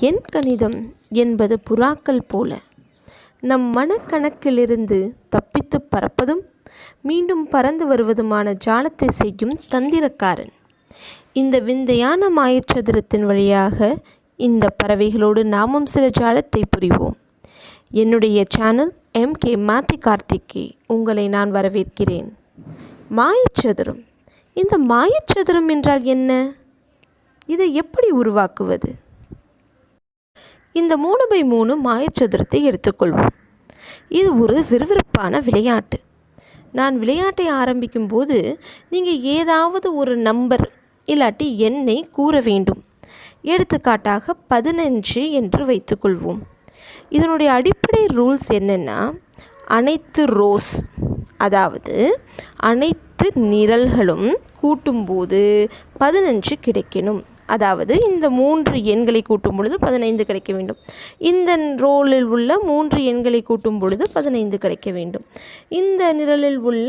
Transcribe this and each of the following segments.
என் கணிதம் என்பது புறாக்கள் போல. நம் மனக்கணக்கிலிருந்து தப்பித்து பறப்பதும் மீண்டும் பறந்து வருவதுமான ஜாலத்தை செய்யும் தந்திரக்காரன். இந்த விந்தையான மாயச்சதுரத்தின் வழியாக இந்த பறவைகளோடு நாமும் சில ஜாலத்தை புரிவோம். என்னுடைய சேனல் எம் கே மாத்தி கார்த்திகே. உங்களை நான் வரவேற்கிறேன். மாயச்சதுரம். இந்த மாயச்சதுரம் என்றால் என்ன? இதை எப்படி உருவாக்குவது? இந்த மூணு பை மூணு மாயச்சதுரத்தை எடுத்துக்கொள்வோம். இது ஒரு விறுவிறுப்பான விளையாட்டு. நான் விளையாட்டை ஆரம்பிக்கும் போது நீங்கள் ஏதாவது ஒரு நம்பர் இல்லாட்டி எண்ணை கூற வேண்டும். எடுத்துக்காட்டாக பதினஞ்சு என்று வைத்துக்கொள்வோம். இதனுடைய அடிப்படை ரூல்ஸ் என்னென்னா அனைத்து ரோஸ் அதாவது அனைத்து நிரல்களும் கூட்டும்போது பதினஞ்சு கிடைக்கணும். அதாவது இந்த மூன்று எண்களை கூட்டும் பொழுது பதினைந்து கிடைக்க வேண்டும். இந்த ரோலில் உள்ள மூன்று எண்களை கூட்டும் பொழுது பதினைந்து கிடைக்க வேண்டும். இந்த நிரலில் உள்ள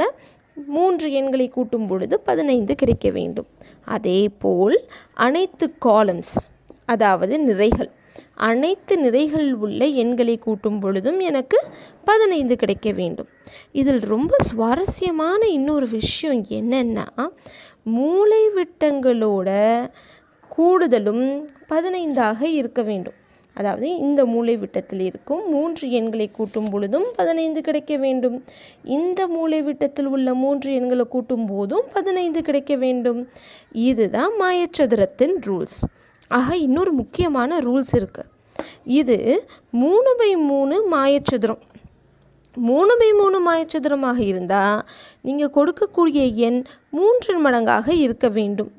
மூன்று எண்களை கூட்டும் பொழுது பதினைந்து கிடைக்க வேண்டும். அதே போல் அனைத்து காலம்ஸ் அதாவது நிறைகள் அனைத்து நிறைகளில் உள்ள எண்களை கூட்டும் பொழுதும் எனக்கு பதினைந்து கிடைக்க வேண்டும். இதில் ரொம்ப சுவாரஸ்யமான இன்னொரு விஷயம் என்னென்னா மூளை விட்டங்களோட கூடுதலும் பதினைந்தாக இருக்க வேண்டும். அதாவது இந்த மூளை விட்டத்தில் இருக்கும் மூன்று எண்களை கூட்டும் பொழுதும் பதினைந்து கிடைக்க வேண்டும். இந்த மூளை விட்டத்தில் உள்ள மூன்று எண்களை கூட்டும் போதும் பதினைந்து கிடைக்க வேண்டும். இதுதான் மாயச்சதுரத்தின் ரூல்ஸ் ஆக இன்னொரு முக்கியமான ரூல்ஸ் இருக்குது இது மூணு பை மூணு மாயச்சதுரம். மூணு பை மூணு மாயச்சதுரமாக இருந்தால் நீங்கள் கொடுக்கக்கூடிய எண் மூன்று மடங்காக இருக்க வேண்டும்.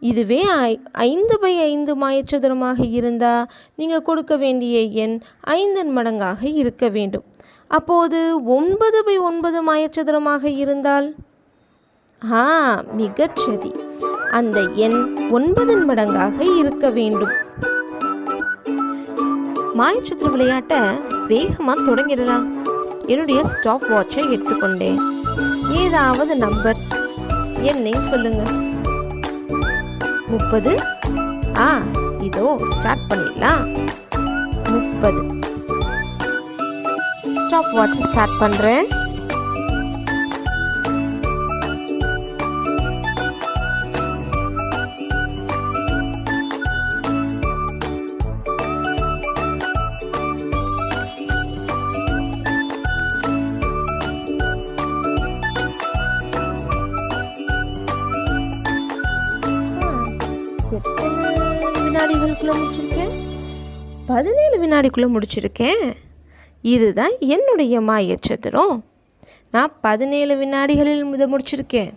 இதுவே ஐ ஐந்து பை ஐந்து மாயச்சதுரமாக இருந்தால் நீங்கள் கொடுக்க வேண்டிய எண் ஐந்தன் மடங்காக இருக்க வேண்டும். அப்போது ஒன்பது பை ஒன்பது மாயச்சதுரமாக இருந்தால்? ஆ மிகச்சரி அந்த எண் ஒன்பதன் மடங்காக இருக்க வேண்டும். மாயச்சத்திர விளையாட்டை வேகமாக தொடங்கிடலாம். என்னுடைய ஸ்டாப் வாட்சை எடுத்துக்கொண்டேன். ஏதாவது நம்பர். என்னை சொல்லுங்கள் முப்பது. ஆ இதோ ஸ்டார்ட் பண்ணிடலாம். முப்பது. ஸ்டாப் வாட்ச் ஸ்டார்ட் பண்ணுறேன் வினாடிக்குள்ளே முடிச்சிருக்கேன். இதுதான் என்னுடைய மாயச்சதுரம் நான் பதினேழு வினாடிகளில் இதை முடிச்சிருக்கேன்.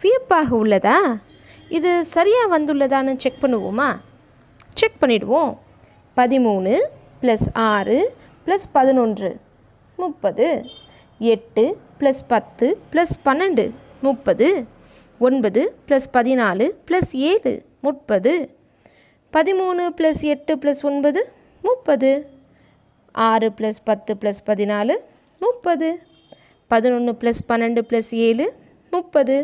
வியப்பாக உள்ளதா? இது சரியாக வந்துள்ளதான்னு செக் பண்ணுவோமா? செக் பண்ணிடுவோம். பதிமூணு ப்ளஸ் ஆறு ப்ளஸ் பதினொன்று முப்பது. எட்டு ப்ளஸ் பத்து ப்ளஸ் பன்னெண்டு முப்பது. ஒன்பது ப்ளஸ் பதினாலு ப்ளஸ் ஏழு முப்பது. பதிமூணு ப்ளஸ் எட்டு ப்ளஸ் ஒன்பது முப்பது. ஆறு ப்ளஸ் பத்து ப்ளஸ் பதினாலு முப்பது. பதினொன்று ப்ளஸ் பன்னெண்டு ப்ளஸ் ஏழு முப்பது.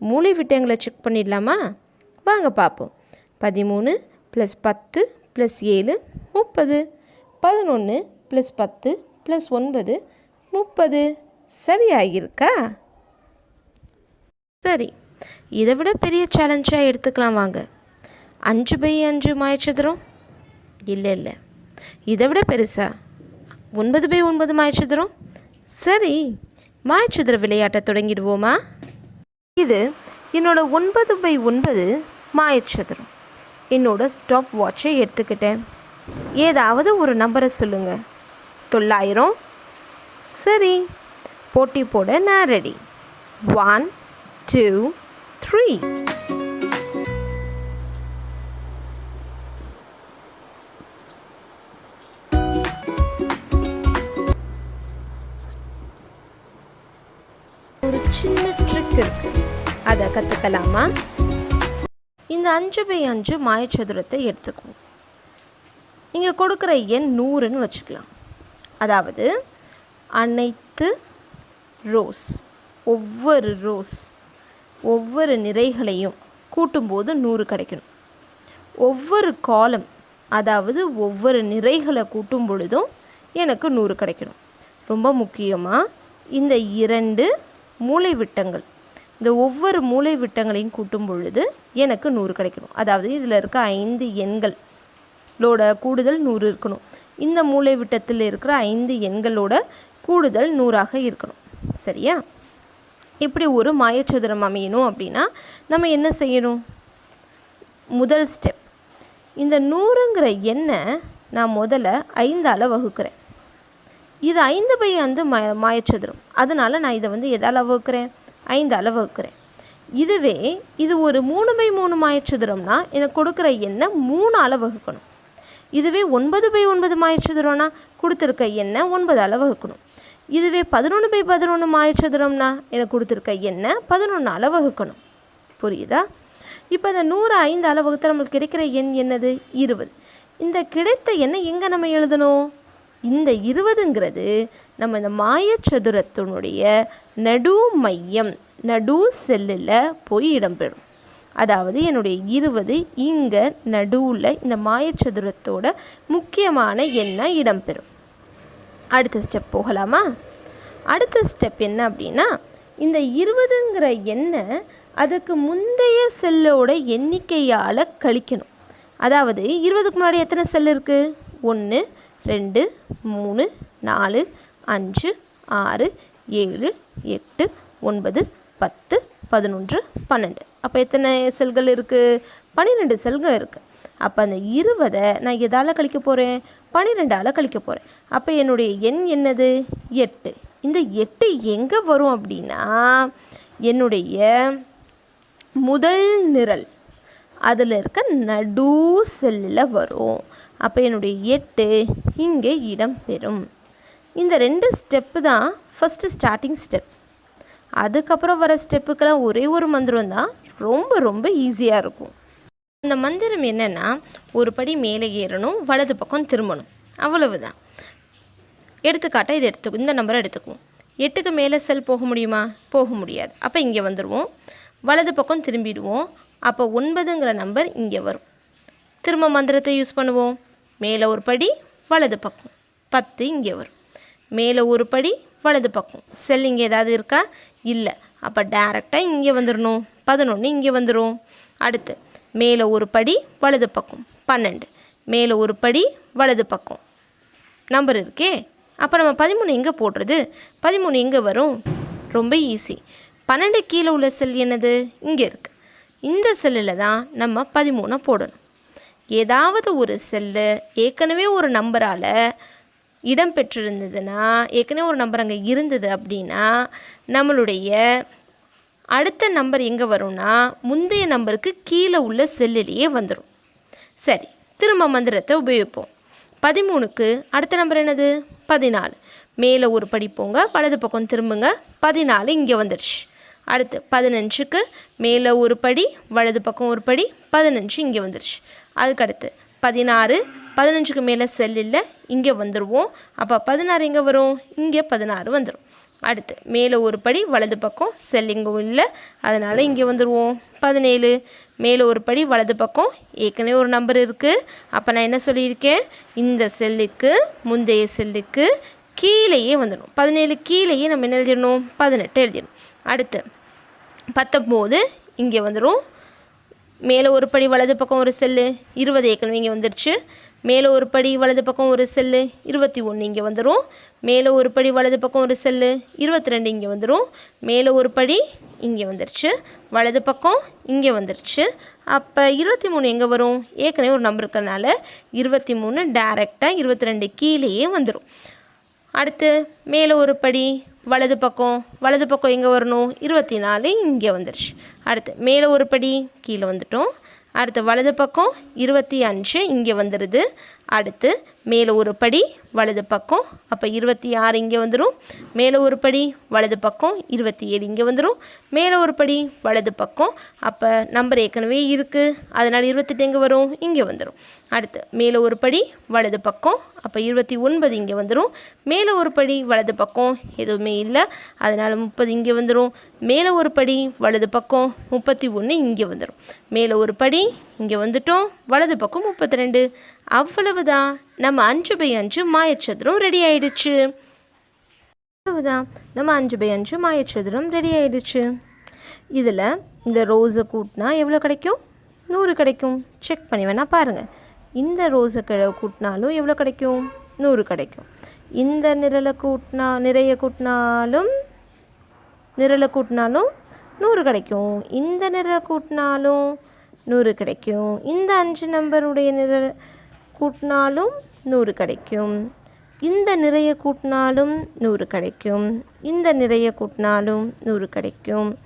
மூளை விட்டங்களை செக் பண்ணிடலாமா? வாங்க பார்ப்போம். பதிமூணு ப்ளஸ் பத்து ப்ளஸ் ஏழு முப்பது. பதினொன்று ப்ளஸ் பத்து ப்ளஸ் ஒன்பது முப்பது. சரியாகிருக்கா சரி. இதை விட பெரிய சேலஞ்சாக எடுத்துக்கலாம் வாங்க. அஞ்சு பை அஞ்சு மாயச்சதுரம்? இல்லை இல்லை. இதை விட பெருசா? ஒன்பது பை ஒன்பது மாயச்சதுரம் சரி மாயச்சதுர விளையாட்டை தொடங்கிடுவோமா? இது என்னோட ஒன்பது பை ஒன்பது மாயச்சதுரம் என்னோட ஸ்டாப் வாட்சை எடுத்துக்கிட்டேன். ஏதாவது ஒரு நம்பரை சொல்லுங்கள் தொள்ளாயிரம். சரி போட்டி போட நான் ரெடி ஒன் டூ த்ரீ சின்ன ட்ரிக் இருக்கு. அதை கற்றுக்கலாமா இந்த அஞ்சு பை அஞ்சு மாயச்சதுரத்தை எடுத்துக்குவோம் இங்கே கொடுக்குற எண் நூறுன்னு வச்சுக்கலாம். அதாவது அனைத்து ரோஸ் ஒவ்வொரு ரோஸ் ஒவ்வொரு நிறைகளையும் கூட்டும்போது நூறு கிடைக்கணும். ஒவ்வொரு காலம் அதாவது ஒவ்வொரு நிறைகளை கூட்டும் பொழுதும் எனக்கு நூறு கிடைக்கணும். ரொம்ப முக்கியமாக இந்த இரண்டு மூளை விட்டங்கள் இந்த ஒவ்வொரு மூளை விட்டங்களையும் கூட்டும் பொழுது எனக்கு நூறு கிடைக்கணும். அதாவது இதில் இருக்க ஐந்து எண்களோட கூடுதல் நூறு இருக்கணும். இந்த மூளை விட்டத்தில் இருக்கிற ஐந்து எண்களோட கூடுதல் நூறாக இருக்கணும். சரியா? இப்படி ஒரு மாயச்சதுரம் அமையணும் அப்படின்னா நம்ம என்ன செய்யணும்? முதல் ஸ்டெப் இந்த நூறுங்கிற எண்ணை நான் முதல்ல ஐந்தால் வகுக்கிறேன். இது ஐந்து பை வந்து மய மாயச்சதுரம். அதனால் நான் இதை வந்து எதால் வகுக்கிறேன்? அளவு வகுக்கிறேன். இதுவே இது ஒரு மூணு பை மூணு மாயச்சதுரம்னா எனக்கு கொடுக்குற எண்ணை மூணால் வகுக்கணும். இதுவே ஒன்பது பை ஒன்பது மாயச்சதுரம்னா கொடுத்துருக்க எண்ணை அளவு வகுக்கணும். இதுவே பதினொன்று பை பதினொன்று மாயச்சதுரம்னா எனக்கு கொடுத்துருக்க எண்ணை அளவு வகுக்கணும். புரியுதா? இப்போ இந்த நூறு ஐந்து அளவுக்கு நம்மளுக்கு கிடைக்கிற எண் என்னது? இருபது. இந்த கிடைத்த எண்ணை எங்கே நம்ம எழுதணும்? இந்த இருபதுங்கிறது நம்ம இந்த மாயச்சதுரத்தினுடைய நடு மையம் நடு செல்லில் போய் இடம்பெறும். அதாவது என்னுடைய இருபது இங்கே நடுவில் இந்த மாயச்சதுரத்தோட முக்கியமான எண்ணாக இடம்பெறும். அடுத்த ஸ்டெப் போகலாமா? அடுத்த ஸ்டெப் என்ன அப்படின்னா இந்த இருபதுங்கிற எண்ணை அதுக்கு முந்தைய செல்லோட எண்ணிக்கையால் கழிக்கணும். அதாவது இருபதுக்கு முன்னாடி எத்தனை செல் இருக்குது ஒன்று ரெண்டு மூணு நாலு அஞ்சு ஆறு ஏழு எட்டு ஒன்பது பத்து பதினொன்று பன்னெண்டு. அப்போ எத்தனை செல்கள் இருக்குது பன்னிரெண்டு செல்கள் இருக்குது அப்போ அந்த இருபதை நான் எதால் கழிக்க போகிறேன் பன்னிரெண்டால் கழிக்க போகிறேன் அப்போ என்னுடைய எண் என்னது? எட்டு. இந்த எட்டு எங்கே வரும் அப்படின்னா என்னுடைய முதல் நிரல் அதில் இருக்க நடு செல்லில் வரும். அப்போ என்னுடைய எட்டு இங்கே இடம்பெறும் இந்த ரெண்டு ஸ்டெப்பு தான் ஃபஸ்ட்டு ஸ்டார்டிங் ஸ்டெப் அதுக்கப்புறம் வர ஸ்டெப்புக்கெல்லாம் ஒரே ஒரு மந்திரம் தான். ரொம்ப ரொம்ப ஈஸியாக இருக்கும். அந்த மந்திரம் என்னென்னா ஒரு படி மேலே ஏறணும் வலது பக்கம் திரும்பணும். அவ்வளவு தான் எடுத்துக்காட்டாக இது எடுத்துக்கும் இந்த நம்பரை எடுத்துக்குவோம். எட்டுக்கு மேலே செல் போக முடியுமா? போக முடியாது. அப்போ இங்கே வந்துடுவோம் வலது பக்கம் திரும்பிடுவோம். அப்போ ஒன்பதுங்கிற நம்பர் இங்கே வரும். திரும்ப மந்திரத்தை யூஸ் பண்ணுவோம். மேலே ஒரு படி வலது பக்கம். பத்து இங்கே வரும். மேலே ஒரு படி வலது பக்கம். செல் இங்கே ஏதாவது இருக்கா? இல்லை. அப்போ டேரெக்டாக இங்கே வந்துடணும். பதினொன்று இங்கே வந்துடும். அடுத்து மேலே ஒரு படி வலது பக்கம். பன்னெண்டு. மேலே ஒரு படி வலது பக்கம். நம்பர் இருக்கே? அப்போ நம்ம பதிமூணு எங்கே போடுறது? பதிமூணு எங்கே வரும்? ரொம்ப ஈஸி பன்னெண்டு கீழே உள்ள செல் என்னது? இங்கே இருக்குது இந்த செல்லில் தான் நம்ம பதிமூணை போடணும். ஏதாவது ஒரு செல்லு ஏற்கனவே ஒரு நம்பரால் இடம் பெற்றிருந்ததுன்னா ஏற்கனவே ஒரு நம்பர் அங்கே இருந்தது அப்படின்னா நம்மளுடைய அடுத்த நம்பர் எங்கே வரும்னா முந்தைய நம்பருக்கு கீழே உள்ள செல்லிலேயே வந்துடும் சரி திரும்ப மந்திரத்தை உபயோகிப்போம். பதிமூணுக்கு அடுத்த நம்பர் என்னது? பதினாலு. மேலே ஒரு படி போங்க வலது பக்கம் திரும்புங்க பதினாலு இங்கே வந்துடுச்சு அடுத்து பதினஞ்சுக்கு மேலே ஒரு படி வலது பக்கம் ஒரு படி பதினஞ்சு இங்கே வந்துடுச்சு அதுக்கடுத்து பதினாறு பதினஞ்சுக்கு மேலே செல் இல்லை இங்கே வந்துடுவோம் அப்போ பதினாறு எங்கே வரும்? இங்கே பதினாறு வந்துடும் அடுத்து மேலே ஒரு படி வலது பக்கம் செல் இங்கே இல்லை அதனால் இங்கே வந்துடுவோம் பதினேழு மேலே ஒரு படி வலது பக்கம் ஏற்கனவே ஒரு நம்பர் இருக்குது அப்போ நான் என்ன சொல்லியிருக்கேன்? இந்த செல்லுக்கு முந்தைய செல்லுக்கு கீழேயே வந்துடும் பதினேழு கீழேயே நம்ம என்ன எழுதிடணும்? பதினெட்டு எழுதிடணும். அடுத்து பத்தொம்போது இங்கே வந்துடும் மேலே ஒரு படி வலது பக்கம் ஒரு செல்லு இருபது ஏற்கனவே இங்கே வந்துருச்சு. மேலே ஒரு படி வலது பக்கம் ஒரு செல்லு இருபத்தி ஒன்று இங்கே வந்துடும் மேலே ஒரு படி வலது பக்கம் ஒரு செல்லு இருபத்தி ரெண்டு இங்கே வந்துடும் மேலே ஒரு படி இங்கே வந்துருச்சு. வலது பக்கம் இங்கே வந்துருச்சு. அப்போ இருபத்தி மூணு எங்கே வரும்? ஏற்கனவே ஒரு நம்பர் இருக்கிறனால இருபத்தி மூணு டேரெக்டாக இருபத்தி ரெண்டு கீழேயே வந்துடும் அடுத்து மேலே ஒரு படி வலது பக்கம் வலது பக்கம் எங்கே வரணும்? இருபத்தி நாலு இங்கே வந்துடுச்சு அடுத்து மேலே ஒரு படி கீழே வந்துட்டோம். அடுத்து வலது பக்கம் இருபத்தி அஞ்சு இங்கே வந்துடுது அடுத்து மேலே ஒரு படி வலது பக்கம். அப்போ இருபத்தி ஆறு இங்கே வந்துடும் மேலே ஒரு படி வலது பக்கம். இருபத்தி ஏழு இங்கே வந்துடும் மேலே ஒரு படி வலது பக்கம். அப்போ நம்பர் ஏற்கனவே இருக்குது அதனால் இருபத்தெட்டு எங்கே வரும்? இங்கே வந்துடும் அடுத்து மேலே ஒரு படி வலது பக்கம். அப்போ இருபத்தி ஒன்பது இங்கே வந்துடும் மேலே ஒரு படி வலது பக்கம். எதுவுமே இல்லை. அதனால் முப்பது இங்கே வந்துடும் மேலே ஒரு படி வலது பக்கம். முப்பத்தி ஒன்று இங்கே வந்துடும் மேலே ஒரு படி இங்கே வந்துட்டோம். வலது பக்கம் முப்பத்தி ரெண்டு. அவ்வளவுதான். நம்ம அஞ்சு பை அஞ்சு மாயச்சதுரம் ரெடி ஆயிடுச்சு. அவ்வளவுதான். நம்ம அஞ்சு பை அஞ்சு மாயச்சதுரம் ரெடி ஆயிடுச்சு. இதில் இந்த ரோஸை கூட்டினா எவ்வளோ கிடைக்கும்? நூறு கிடைக்கும். செக் பண்ணி வேணால் பாருங்கள் இந்த ரோஸை க கூட்டினாலும் எவ்வளோ கிடைக்கும்? நூறு கிடைக்கும். இந்த நிரலை கூட்டினா நிறைய கூட்டினாலும் நிரலை கூட்டினாலும் நூறு கிடைக்கும். இந்த நிரலை கூட்டினாலும் நூறு கிடைக்கும். இந்த அஞ்சு நம்பருடைய நிரல் கூட்டினாலும் நூறு கிடைக்கும். இந்த நிறைய கூட்டினாலும் நூறு கிடைக்கும். இந்த நிறைய கூட்டினாலும் நூறு கிடைக்கும்.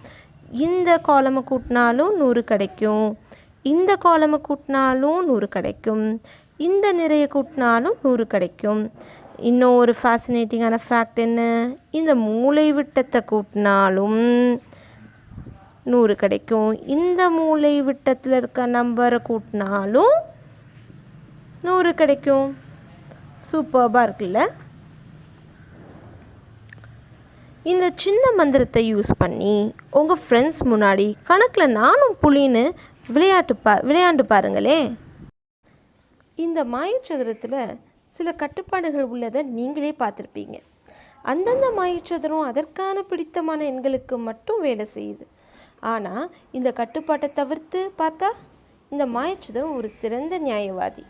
இந்த காலமை கூட்டினாலும் நூறு கிடைக்கும். இந்த காலமை கூட்டினாலும் நூறு கிடைக்கும். இந்த நிறைய கூட்டினாலும் நூறு கிடைக்கும். இன்னும் ஒரு ஃபேசினேட்டிங்கான ஃபேக்ட் என்ன? இந்த மூளை விட்டத்தை கூட்டினாலும் நூறு கிடைக்கும். இந்த மூளை விட்டத்தில் இருக்க நம்பரை கூட்டினாலும் நூறு கிடைக்கும். சூப்பர்பாக இருக்குல்ல? இந்த சின்ன மந்திரத்தை யூஸ் பண்ணி உங்கள் ஃப்ரெண்ட்ஸ் முன்னாடி கணக்கில் நானும் புலின்னு விளையாட்டு பா விளையாண்டு பாருங்களே. இந்த மாயச்சதுரத்தில் சில கட்டுப்பாடுகள் உள்ளதை நீங்களே பார்த்துருப்பீங்க. அந்தந்த மாயச்சதுரம் அதற்கான பிடித்தமான எண்களுக்கு மட்டும் வேலை செய்யுது. ஆனால் இந்த கட்டுப்பாட்டை தவிர்த்து பார்த்தா இந்த மாயச்சதுரம் ஒரு சிறந்த நியாயவாதி.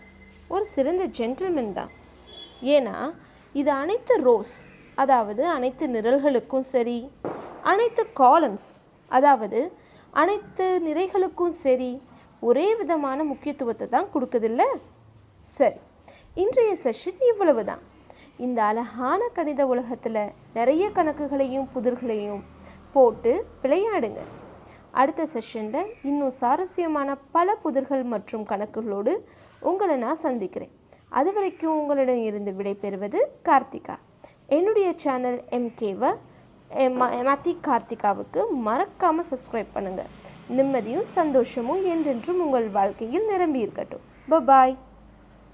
ஒரு சிறந்த ஜென்டில்மேன் தான். ஏன்னா இது அனைத்து ரோஸ் அதாவது அனைத்து நிரல்களுக்கும் சரி அனைத்து காலம்ஸ் அதாவது அனைத்து நிறைகளுக்கும் சரி ஒரே விதமான முக்கியத்துவத்தை தான் கொடுக்குதில்ல? சரி இன்றைய செஷன் இவ்வளவு தான். இந்த அழகான கணித உலகத்தில் நிறைய கணக்குகளையும் புதிர்களையும் போட்டு விளையாடுங்க. அடுத்த செஷனில் இன்னும் சுவாரஸ்யமான பல புதிர்கள் மற்றும் கணக்குகளோடு உங்களை நான் சந்திக்கிறேன். அது வரைக்கும் உங்களிடம் இருந்து விடைபெறுவது கார்த்திகா. என்னுடைய சேனல் எம்கேவை மதி கார்த்திகாவுக்கு மறக்காமல் சப்ஸ்கிரைப் பண்ணுங்கள் நிம்மதியும் சந்தோஷமும் என்றென்றும் உங்கள் வாழ்க்கையில் நிரம்பி இருக்கட்டும் பாய்